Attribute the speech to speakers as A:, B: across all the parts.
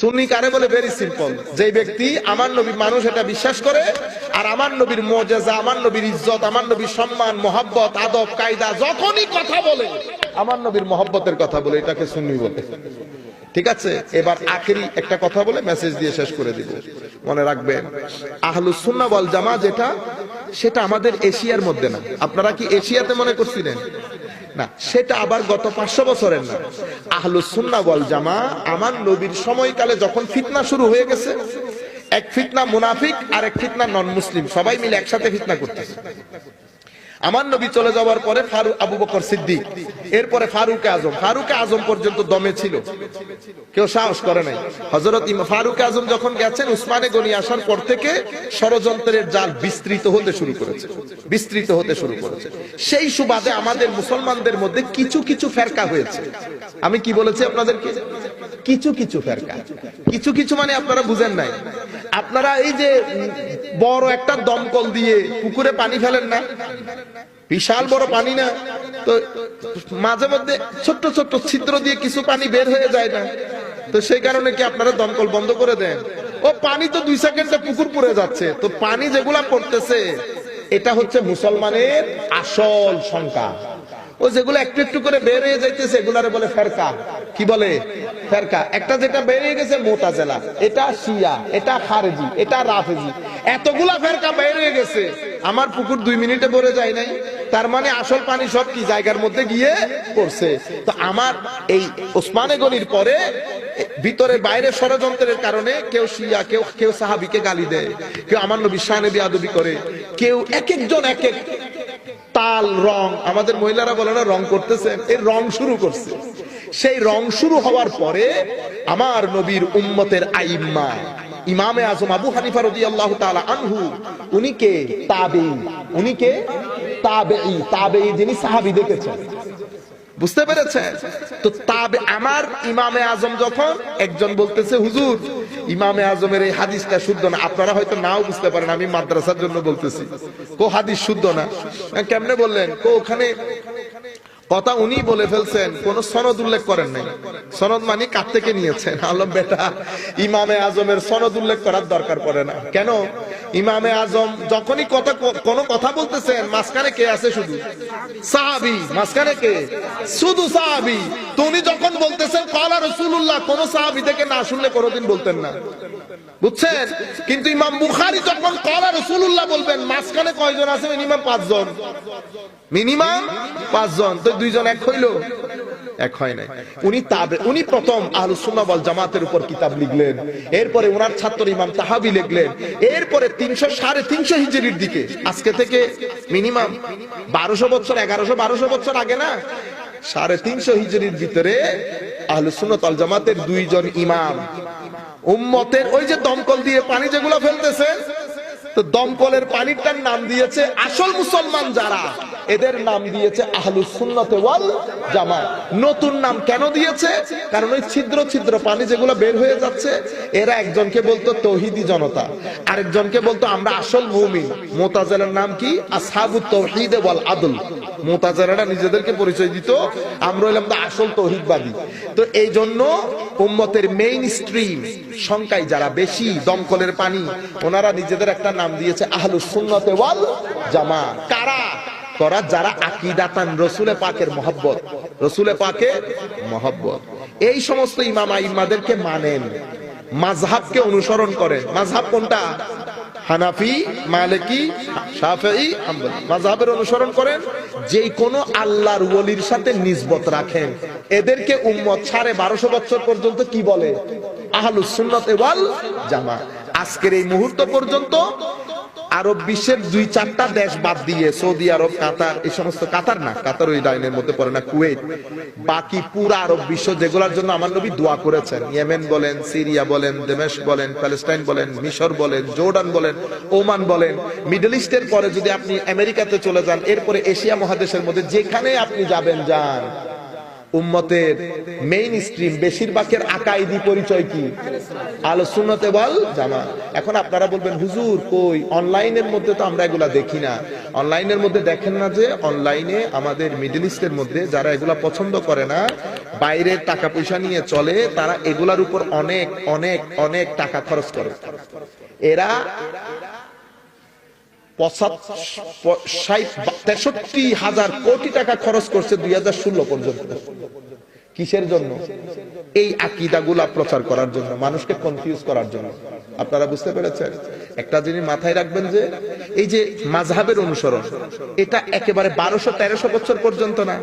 A: সুন্নি কারে বলে? Very simple যে ব্যক্তি, আমার নবী মানুষ এটা বিশ্বাস করে, আর আমার নবীর মজেজা আমার নবীর ইজ্জত, আমার নবীর সম্মান, মোহাব্বত, আদব, কায়দা, যখনই কথা বলে, আমার নবীর মোহাব্বতের কথা বলে, এটাকে সুন্নি বলে। ঠিক আছে? এবার আখেরি একটা কথা বলে মেসেজ দিয়ে শেষ করে দিব। মনে রাখবেন, আহলুস সুন্নাহ ওয়াল জামা যেটা, সেটা আমাদের এশিয়ার মধ্যে না। আপনারা কি এশিয়াতে মনে করছিলেন? না, সেটা আবার গত পাঁচশো বছরের না। আহলুসুন্না বল জামা আমার নবীর সময়কালে যখন ফিতনা শুরু হয়ে গেছে এক ফিতনা মুনাফিক আর এক ফিতনা নন মুসলিম সবাই মিলে একসাথে ফিতনা করতেছে। আমার নবী চলে যাওয়ার পরে ফারুক আবু বকর সিদ্দিক, এরপরে ফারুক আজম। ফারুক আজম পর্যন্ত দমে ছিল। কেউ সাহস করে নাই। হজরত ফারুক আজম যখন গেছেন, উসমানে গনি আসার পর থেকে ষড়যন্ত্রের জাল বিস্তৃত হতে শুরু করেছে। বিস্তৃত হতে শুরু করেছে। সেই সুবাদে আমাদের মুসলমানদের মধ্যে কিছু কিছু ফেরকা হয়েছে। আমি কি বলেছি আপনাদেরকে? কিছু কিছু ফেরকা। কিছু কিছু মানে আপনারা বুঝেন নাই। আপনারা এই যে বড় একটা দমকল দিয়ে পুকুরে পানি ফেলেন না? বিশাল বড় পানি না? তো মাঝে মধ্যে ছোট্ট ছোট্ট ছিদ্র দিয়ে কিছু পানি বের হয়ে যায় না? তো সেই কারণে কি আপনারা দমকল বন্ধ করে দেন? ও, পানি তো দুই সেকেন্ডে পুকুর পড়ে যাচ্ছে। তো পানি যেগুলা পড়তেছে, এটা হচ্ছে মুসলমানের আসল সংখ্যা। ও, যেগুলো একটু একটু করে বের হয়ে যাইতেছে, এগুলারে বলে ফেরকা। কি বলে? ফেরকা। একটা যেটা বেরিয়ে গেছে মোতাজেলা। এটা শিয়া, এটা খারেজি, এটা রাফেজি। এতগুলা ফেরকা বের হয়ে গেছে। আমার পুকুর দুই মিনিটে ভরে যায় নাই। তার মানে আসল পানি সব কি জায়গার মধ্যে গিয়ে পড়ছে। তো আমার এই ওসমানে গনির পরে ভিতরে বাইরে ষড়যন্ত্রের কারণে কেউ শিয়া, কেউ কেউ সাহাবিকে গালি দেয়। কেউ আমার নবী শানে বিয়াদবি করে। কেউ এক একজন, এক এক তাল, রং। আমাদের মহিলারা বলে না, রং করতেছে। এই রং শুরু করছে। সেই রং শুরু হওয়ার পরে আমার নবীর উম্মতের আইম্মা, ইমামে আজম আবু হানিফা রাদিয়াল্লাহু তাআলা আনহু, উনি কে? তাবেঈ। উনি কে? যিনি সাহাবী দেখেছেন। বুঝতে পেরেছেন? তো তাবে আমার ইমামে আজম যখন একজন বলতেছে, হুজুর, ইমামে আজমের এই হাদিসটা শুদ্ধ না। আপনারা হয়তো নাও বুঝতে পারেন, আমি মাদ্রাসার জন্য বলতেছি। কো হাদিস শুদ্ধ না? কেমনে বললেন? কো ওখানে কথা উনি বলে ফেলছেন, কোন সনদ উল্লেখ করেন নাই। সনদ মানে কার থেকে নিয়েছেন? আলম বেটা, ইমামে আজমের সনদ উল্লেখ করার দরকার পড়ে না। কেন? ইমামে আজম যখনই কথা কোন কথা বলতেছেন, মাঝখানে কে আছে শুধু? সাহাবি। মাঝখানে কে? শুধু সাহাবি। তো উনি যখন বলতেছেন কলা রসুল্লাহ কোন সাহাবি থেকে না শুনলে কোনোদিন বলতেন না। বুঝছেন? কিন্তু ইমাম বুখারি যখন কলা রসুল্লাহ বলবেন, মাঝখানে কয়জন আছে? মিনিমাম পাঁচজন। মিনিমাম পাঁচজন। তো দুইজন এক হইল। এক হয় নাই। উনি তাবে উনি প্রথম আহলুস সুন্নাহ ওয়াল জামাতের উপর কিতাব লিখলেন। এরপরে ওনার ছাত্র ইমাম তাহাবি লিখলেন। এরপরে তিনশো সাড়ে তিনশো হিজরির দিকে, আজকে থেকে মিনিমাম বারোশো বছর, এগারোশো বারোশো বছর আগে না? সাড়ে তিনশো হিজরির ভিতরে আহলুস সুন্নাহ ওয়াল জামাতের দুইজন ইমাম। উম্মতের ওই যে দমকল দিয়ে পানি যেগুলো ফেলতেছে তো দমকলের পানিটার নাম দিয়েছে আসল মুসলমান যারা। এদের নাম দিয়েছে আহলুস সুন্নতে ওয়াল জামা নতুন নাম কেন দিয়েছে? কারণ ওই ছিদ্র ছিদ্র পানি যেগুলো বের হয়ে যাচ্ছে, এরা একজনকে বলতো তৌহিদি জনতা, আরেকজনকে বলতো আমরা আসল মুমিন। মোতাজেলার নাম কি? আসহাবু তৌহিদে ওয়াল আদল। মোতাজেলারা নিজেদেরকে পরিচয় দিত, আমরা হইলাম তো আসল তৌহিদবাদী। তো এই জন্য উম্মতের মেইন স্ট্রিম সংখ্যায় যারা বেশি দমকলের পানি, ওনারা নিজেদের একটা নাম দিয়েছে আহলুস সুন্নতে ওয়াল জামা। কারা? করা যারা আকিদাতান রসুলে পাকের মহব্বত, রসুলে পাকের মহব্বত। এই সমস্ত ইমামা ইমাদেরকে মানেন, মাযহাবকে অনুসরণ করেন। মাযহাব কোনটা? হানাফি, মালিকি, শাফেঈ, হাম্বলি। মাযহাবের অনুসরণ করেন, যেই কোন আল্লাহর ওলির সাথে নিসবত রাখেন। এদেরকে উম্মত সাড়ে বারোশো বছর পর্যন্ত কি বলে? আহলুস সুন্নাত ওয়াল জামা। আজকের এই মুহূর্ত পর্যন্ত আরব বিশ্বের দুই চারটা দেশ বাদ দিয়ে সৌদি আরব, কাতার, এই সমস্ত কাতার না, কাতার ওই লাইনের মধ্যে পড়ে না, কুয়েত। বাকি পুরো আরব বিশ্ব যেগুলোর জন্য আমার নবী দোয়া করেছেন। ইয়েমেন বলেন, সিরিয়া বলেন, দেমেশ বলেন, প্যালেস্টাইন বলেন, মিশর বলেন, জর্ডান বলেন, ওমান বলেন। মিডল ইস্টের পরে যদি আপনি আমেরিকাতে চলে যান, এরপরে এশিয়া মহাদেশের মধ্যে যেখানে আপনি যাবেন, যান। উম্মতের মেইন স্ট্রিম বেশিরভাগের আকাইদি পরিচয় কি? আলোচনাতে বল জামা। এখন আপনারা বলবেন, হুজুর, কই? অনলাইনের মধ্যে তো আমরা এগুলা দেখি না। অনলাইনের মধ্যে দেখেন না যে, অনলাইনে আমাদের মিডল ইস্টের মধ্যে যারা এগুলা পছন্দ করে না, বাইরের টাকা পয়সা নিয়ে চলে, তারা এগুলার উপর অনেক অনেক অনেক টাকা খরচ করে। এরা তেষট্টি হাজার কোটি টাকা খরচ করছে দুই হাজার ষোলো পর্যন্ত। কিসের জন্য? এই আকিদাগুলা প্রচার করার জন্য, মানুষকে কনফিউজ করার জন্য। আপনারা বুঝতে পেরেছেন? একটা জিনিস মাথায় রাখবেন যে, এই যে মাঝহাবের অনুসরণ, এটা একেবারে বারোশো, তেরোশো বছর পর্যন্ত না।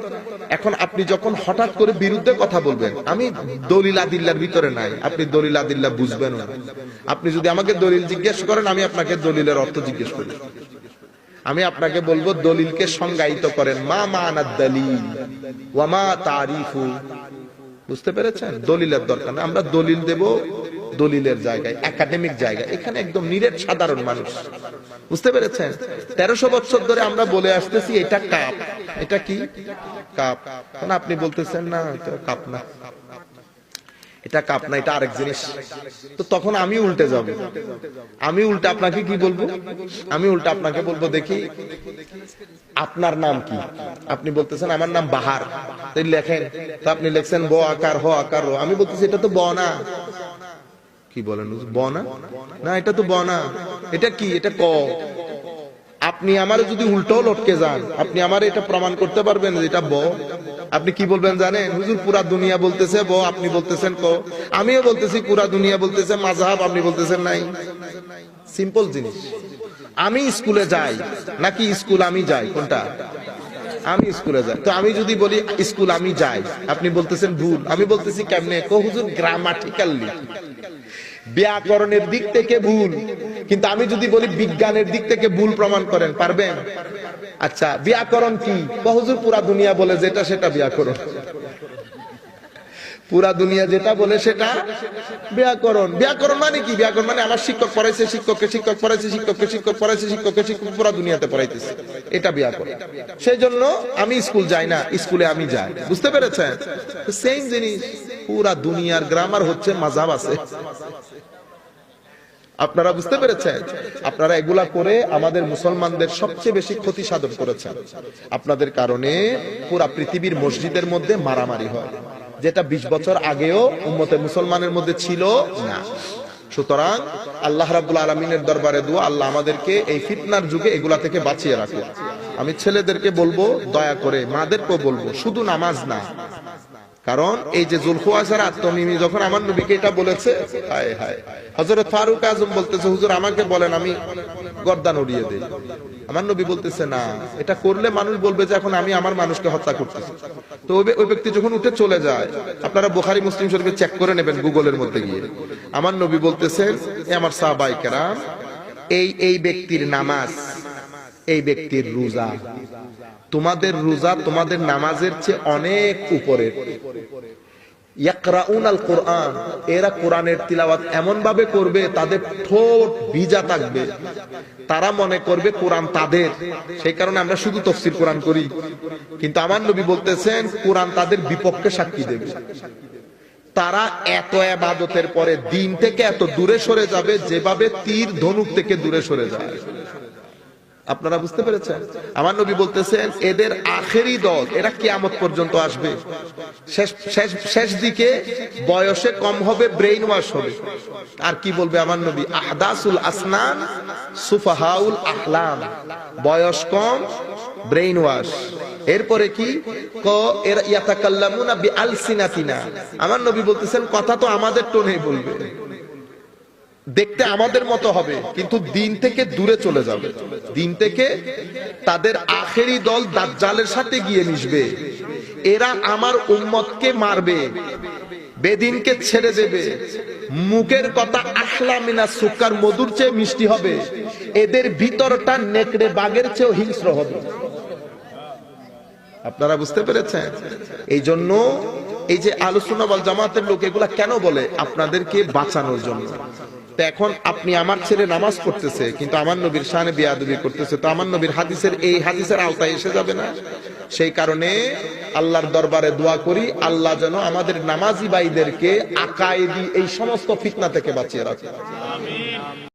A: এখন আপনি যখন হঠাৎ করে বিরুদ্ধে কথা বলবেন, আমি দলিল আদিল্লার ভিতরে নাই, আপনি দলিল আদিল্লা বুঝবেন না। আপনি যদি আমাকে দলিল জিজ্ঞেস করেন, আমি আপনাকে দলিলের অর্থ জিজ্ঞেস করি। আমি আপনাকে বলব, দলিলকে সংজ্ঞায়িত করেন। মা মানাদ দলিল তারিফু। বুঝতে পেরেছেন? দলিলের দরকার না। আমরা দলিল দেব দলিলের জায়গায়, একাডেমিক জায়গায়। এখানে একদম নিরেট সাধারণ মানুষ। বুঝতে পেরেছেন? তেরোশো বছর ধরে আমরা বলে আসতেছি, এটা কাপ। এটা কি? কাপ। আপনি বলতেছেন না কাপ না? এটা কাপ না, এটা আরেক জিনিস। তো তখন আমি উল্টে যাব। আমি উল্টে আপনাকে কি বলব? আমি উল্টে আপনাকে বলব, দেখি আপনার নাম কি? আপনি বলতেছেন, আমার নাম বাহার। লেখেন, তো আপনি লেখছেন, ব আকার, হ আকার আমি বলতেছি, এটা তো ব না। কি বলেন হুজুর? ব না? এটা তো ব না। এটা কি? এটা ক। আপনি আমার যদি উল্টো লটকে যান, আপনি আমার এটা প্রমাণ করতে পারবেন এটা ব। আপনি কি বলবেন জানেন? হুজুর, পুরা দুনিয়া বলতেছে ব আপনি বলতেছেন ক আমিও বলতেছি, পুরা দুনিয়া বলতেছে, মাযহাব আপনি বলতেছেন নাই। সিম্পল জিনিস। আমি স্কুলে যাই, নাকি স্কুল আমি যাই? কোনটা? আমি স্কুলে যাই। তো আমি যদি বলি, স্কুল আমি যাই, আপনি বলতেছেন ভুল। আমি বলতেছি কেমনে? কো হুজুর গ্রামাটিক্যালি ব্যাকরণের দিক থেকে ভুল। কিন্তু আমি যদি বলি, বিজ্ঞানের দিক থেকে ভুল প্রমাণ করেন, পারবেন? আচ্ছা ব্যাকরণ কি? কহজুর পুরা দুনিয়া বলে যেটা, সেটা ব্যাকরণ। পুরা দুনিয়া যেটা বলে সেটা ব্যাকরণ। ব্যাকরণ মানে কি? ব্যাকরণ মানে আমার শিক্ষক পড়াইছে, শিক্ষককে শিক্ষক পড়াইছে, শিক্ষককে শিক্ষক পড়াইছে, শিক্ষককে শিক্ষক পুরা দুনিয়াতে পড়াইতেছে। এটা ব্যাকরণ। সেই জন্য আমি স্কুল যাই না, স্কুলে আমি যাই। বুঝতে পেরেছেন? সেম জিনিস, পুরা দুনিয়ার গ্রামার হচ্ছে মাজাব আছে। আপনারা বুঝতে পেরেছেন? আপনারা এগুলা করে আমাদের মুসলমানদের সবচেয়ে বেশি ক্ষতি সাধন করেছেন। আপনাদের কারণে পুরা পৃথিবীর মসজিদের মধ্যে মারামারি হয়। যেটা ২০ বছর আগেও উম্মতে মুসলমানের মধ্যে ছিল না। সুতরাং আল্লাহ রাবুল আলমিনের দরবারে দোয়া, আল্লাহ আমাদেরকে এই ফিতনার যুগে এগুলা থেকে বাঁচিয়ে রাখো আমি ছেলেদেরকে বলব, দয়া করে মাদেরকেও বলব, শুধু নামাজ না কারণ এই যে জুলখুয়াসার আত্মমিমি যখন আমার নবীকে এটা বলেছে, হায় হায় হজরত ফারুক আজম বলতেছে, হুজুর, আমাকে বলেন, আমি গর্দান উড়িয়ে দেই। আমার নবী বলতেছে, না, এটা করলে মানুষ বলবে যে এখন আমি আমার মানুষকে হত্যা করতেছি। তো ওই ব্যক্তি যখন উঠে চলে যায়, আপনারা বোখারি, মুসলিম শরীফে চেক করে নেবেন গুগলের মধ্যে গিয়ে। আমার নবী বলতেছেন আমার সাহবাইকেরাম এই এই ব্যক্তির নামাজ এই ব্যক্তির রোজা। তোমাদের রোজা তোমাদের নামাজের চেয়ে অনেক উপরের। তারা মনে করবে কোরআন তাদের। সেই কারণে আমরা শুধু তফসির কোরআন করি। কিন্তু আমার নবী বলতেছেন, কোরআন তাদের বিপক্ষে সাক্ষী দেবে। তারা এত আবাদতের পরে দিন থেকে এত দূরে সরে যাবে, যেভাবে তীর ধনুক থেকে দূরে সরে যায়। আপনারা বুঝতে পেরেছেন? আমার নবী বলতেছেন, এদের আখেরি দল, এরা কিয়ামত পর্যন্ত আসবে। শেষ দিকে বয়সে কম হবে ব্রেইন ওয়াশ হবে। আর কি বলবে আমার নবী? আহদাসুল আসনান সুফাহাউল আহলাম বয়স কম ব্রেইন ওয়াশ এরপরে কি? আমার নবী বলতেছেন, কথা তো আমাদের টোনেই বলবে। দেখতে আমাদের মতো হবে, কিন্তু দিন থেকে দূরে চলে যাবে। দিন থেকে তাদের আখেরি দল দাজ্জালের সাথে গিয়ে মিশবে। এরা আমার উম্মতকে মারবে, বেদিনকে ছেড়ে দেবে। মুখের কথা আখলা মিনা সুকার মধুর চেয়ে মিষ্টি হবে। এদের ভিতরটা নেকড়ে বাঘের চেয়েও হিংস্র হবে। আপনারা বুঝতে পেরেছেন? এই জন্য এই যে আলোচনা বল জামাতের লোক এগুলা কেন বলে? আপনাদেরকে বাঁচানোর জন্য। তো এখন আপনি আমার ছেলে নামাজ পড়তেছে, কিন্তু আমার নবীর শানে বিয়াদবি করতেছে, তো আমার নবীর হাদিসের এই হাদিসের আওতায় এসে যাবে না। সেই কারণে আল্লাহর দরবারে দোয়া করি, আল্লাহ যেন আমাদের নামাজি ভাইদেরকে আকায়েদি এই সমস্ত ফিতনা থেকে বাঁচিয়ে রাখে।